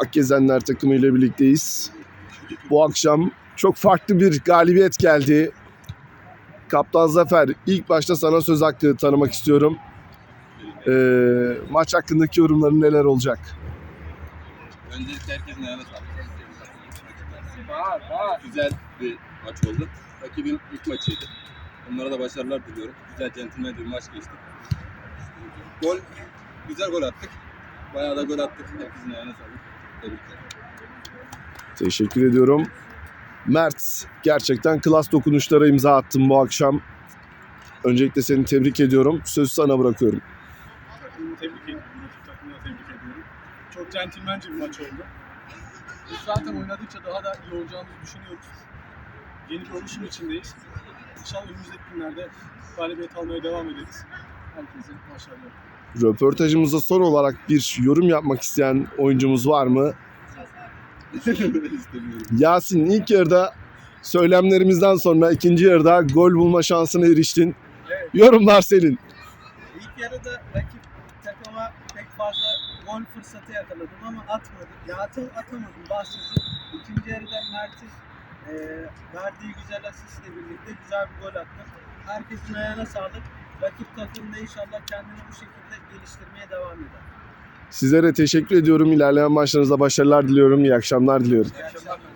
Akgezenler takımı ile birlikteyiz. Bu akşam çok farklı bir galibiyet geldi. Kaptan Zafer ilk başta sana söz hakkı tanımak istiyorum. Ee, maç hakkındaki yorumların neler olacak? Öncelikle herkesin ayağına sağlık. Güzel bir maç oldu. Rakibin ilk maçıydı. Onlara da başarılar diliyorum. Güzel centilmen bir maç geçti. Gol, güzel gol attık. Bayağı da gol attık. Herkesin ayağına sağlık. Teşekkür ediyorum. Mert gerçekten klas dokunuşlara imza attın bu akşam. Öncelikle seni tebrik ediyorum. Sözü sana bırakıyorum. Tebrik ediyorum. Tebrik ediyorum. Çok centilmence bir maç oldu. Biz zaten oynadıkça daha da iyi olacağımızı düşünüyoruz. Yeni bir oluşum içindeyiz. İnşallah önümüzdeki günlerde galibiyet almaya devam ederiz. Herkese başarılar. Röportajımıza son olarak bir yorum yapmak isteyen oyuncumuz var mı? Yasin ilk yarıda söylemlerimizden sonra ikinci yarıda gol bulma şansına eriştin. Evet. Yorumlar senin. İlk yarıda rakip takıma pek fazla gol fırsatı yakaladım ama atmadım. Ya atım, atamadım bahsediyorum. İkinci yarıda Mert'in e, verdiği güzel asistle birlikte güzel bir gol attım. Herkesin ayağına sağlık. Rakip takım da inşallah kendini bu şekilde geliştirmeye devam eder. Sizlere teşekkür ediyorum. İlerleyen maçlarınızda başarılar diliyorum. İyi akşamlar diliyorum. İyi akşamlar.